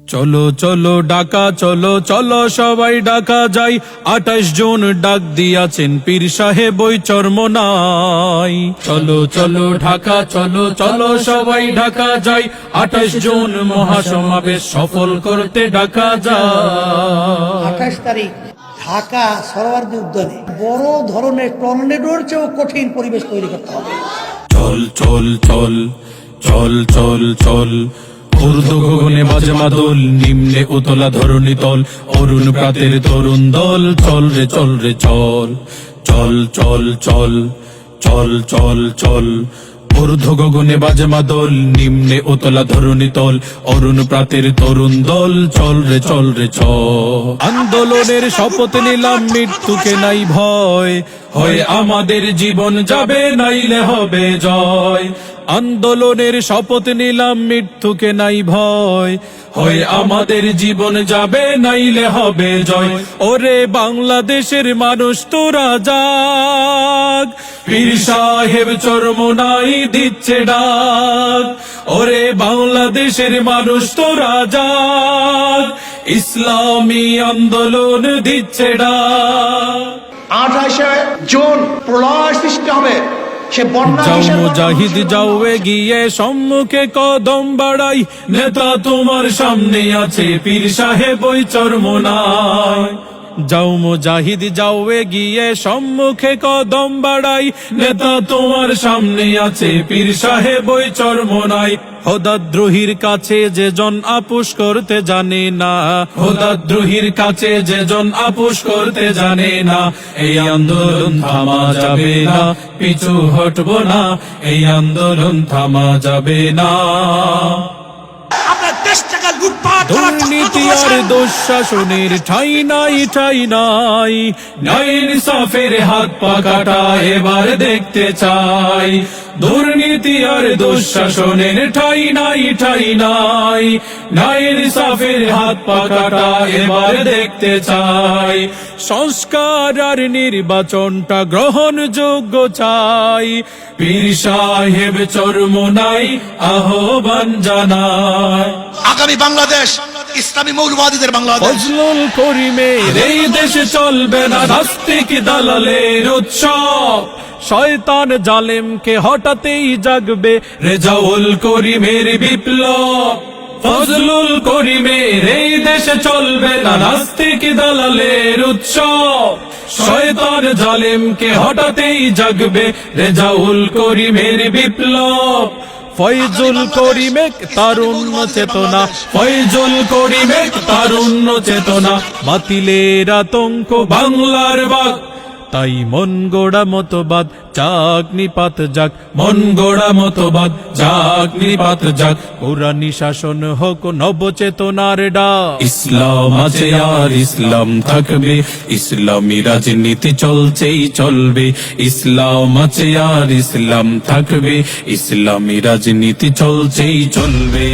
চলো চলো ডাকা চলো চলো সবাই ডাকা যাই। আঠাশ জন ডাক দিয়াছেন পীর সাহেব ওই চর্মনাই চলো চলো ঢাকা চলো চলো সবাই ঢাকা যাই। আঠাশ জন মহাসমাবেশ সফল করতে ডাকা যায়। আঠাশ তারিখ ঢাকা সরোয়ার্দী উদ্যানে বড় ধরনের টর্নেডোর চেয়েও কঠিন পরিবেশ তৈরি করতে হবে। চল চল চল চল চল চল ঊর্ধ্ব গগনে বাজে মাদল নিম্নে উতলা ধরণী তল, অরুণ প্রাতের তরুণ দল। চল রে চল রে, চল চল চল চল চল চল চল, ঊর্ধ্ব গগনে বাজে মাদল নিম্নে উতলা ধরণী তল, অরুণ প্রাতের তরুণ দল। চল রে চল রে চল আন্দোলনের শপথ নিলাম, মৃত্যুকে নাই ভয়, হয় আমাদের জীবন যাবে, নাইলে হবে জয়। আন্দোলনের শপথ নিলাম মৃত্যুকে নাই ভয়। হয় আমাদের জীবন যাবে, নাইলে হবে জয়। ওরে বাংলাদেশের মানুষ, তোরা যাগ। পীর সাহেব চর্ম নাই, দিচ্ছে ডাক। ওরে বাংলাদেশের মানুষ, তোরা যাগ। ইসলামী আন্দোলন দিচ্ছে ডাক। আঠাশে জুন প্রলয় সৃষ্টি হবে। যাও মুজাহিদ যাও গিয়ে সম্মুখে কদম বাড়াই। নেতা তোমার সামনে আছে পীর সাহেব ওই চর্মনায়। যাও মুজাহিদ, যাও এগিয়ে, সম্মুখে কদম বাড়াই। নেতা তোমার সামনে আছে, পীর সাহেব ওই চর্মনাই। হোদাদ্রোহীর কাছে যে জন আপুষ করতে জানে না। হোদাদ্রোহীর কাছে যে জন আপুষ করতে জানে না। এই আন্দোলন থামা যাবে না, পিছু হটবো না। এই আন্দোলন থামা যাবে না। আপনার লুটপাট করার দুর্নীতি আর দুঃশাসনের ঠাই নাই ঠাই নাই। ন্যায় ইনসাফের হাত পা কাটা এবার দেখতে চাই। দুর্নীতি আর দুঃশাসনের ঠাই নাই ঠাই নাই। ন্যায় ইনসাফের হাত পা কাটা এবার দেখতে চাই। সংস্কার আর নির্বাচনটা গ্রহণযোগ্য চাই। পীর সাহেব চর্ম নাই আহ্বান জানায়। আগামী বাংলাদেশ ইসলামী মৌলবাদীদের বাংলাদেশ। ফজলুল করিমের এই দেশে চলবে না নাস্তিক দালালের উৎসব। শয়তান জালেমকে হঠাতেই জাগবে। রেজাউল করিমের বিপ্লব, ফজলুল করিমের এই দেশে চলবে না নাস্তিক দালালের উৎসব। শয়তান জালেমকে হঠাৎই জাগবে রেজাউল করিমের বিপ্লব। ফয়জুল করিমেক তারুণ্য চেতনা, ফয়জুল করিমেক তারুণ্য চেতনা। বাতিলের আতঙ্ক বাংলার বাগ তাই মন গোড়া মতবাদ, যাক নিপাত যাক। মন গোড়া মতবাদ, যাক নিপাত যাক। কোরআনী শাসন হোক নবচেতনার ডাক। ইসলাম আছে আর ইসলাম থাকবে। ইসলামী রাজনীতি চলছেই চলবে। ইসলাম আছে আর ইসলাম থাকবে। ইসলামী রাজনীতি চলছেই চলবে।